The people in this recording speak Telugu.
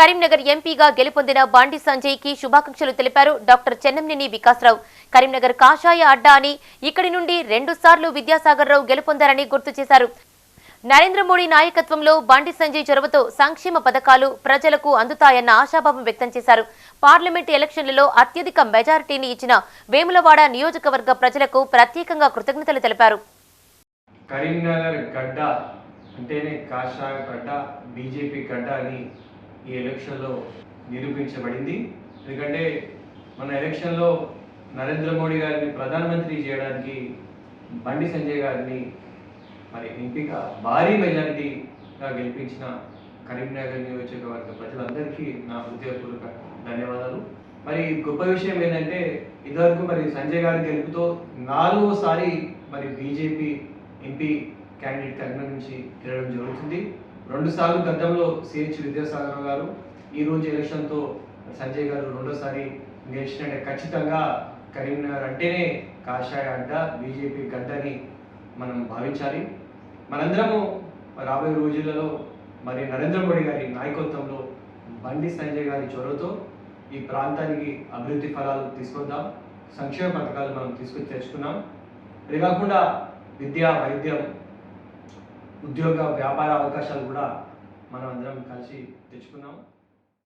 కరీంనగర్ ఎంపీగా గెలుపొందిన బండి సంజయ్కి శుభాకాంక్షలు తెలిపారు డాక్టర్ చెన్నంనేని వికాసరావు. కరీంనగర్ కాషాయ అడ్డా అని ఇక్కడి నుండి రెండు సార్లు విద్యాసాగర్ రావు గెలుపొందారని గుర్తు చేశారు. నరేంద్ర మోడీ నాయకత్వంలో బండి సంజయ్ చొరవతో సంక్షేమ పథకాలు ప్రజలకు అందుతాయన్న ఆశాభావం వ్యక్తం చేశారు. పార్లమెంట్ ఎలక్షన్లలో అత్యధిక మెజారిటీని ఇచ్చిన వేములవాడ నియోజకవర్గ ప్రజలకు ప్రత్యేకంగా కృతజ్ఞతలు తెలిపారు. కరీంనగర్ గడ్డ అంటేనే కాషాయ గడ్డ బీజేపీ గడ్డ అని ఈ ఎలక్షన్లో నిరూపించబడింది. ఎందుకంటే మన ఎలక్షన్లో నరేంద్ర మోడీ గారిని ప్రధానమంత్రి చేయడానికి బండి సంజయ్ గారిని మరి ఎంపిక భారీ మెజారిటీగా గెలిపించిన కరీంనగర్ నియోజకవర్గ ప్రజలందరికీ నా హృదయపూర్వక ధన్యవాదాలు. మరి గొప్ప విషయం ఏంటంటే ఇదివరకు మరి సంజయ్ గారి గెలుపుతో నాలుగోసారి మరి బీజేపీ ఎంపీ క్యాండిడేట్ కరీంనగర్ నుంచి గెలవడం జరుగుతుంది. రెండుసార్లు గతంలో సిహెచ్ విద్యాసాగర్ గారు ఈ రోజు ఎలక్షన్తో సంజయ్ గారు రెండోసారి గెలిచినట్టే. ఖచ్చితంగా కరీంనగర్ అంటేనే కాషాయ అడ్డ బీజేపీ గడ్డని మనం భావించాలి. మనందరము రాబోయే రోజులలో మరి నరేంద్ర మోడీ గారి నాయకత్వంలో బండి సంజయ్ గారి చొరవతో ఈ ప్రాంతానికి అభివృద్ధి ఫలాలు తీసుకొద్దాం. సంక్షేమ పథకాలు మనం తీసుకొచ్చి తెచ్చుకున్నాం. అది కాకుండా విద్య వైద్యం ఉద్యోగ వ్యాపార అవకాశాలు కూడా మనం అందరం కలిసి తెచ్చుకున్నాం.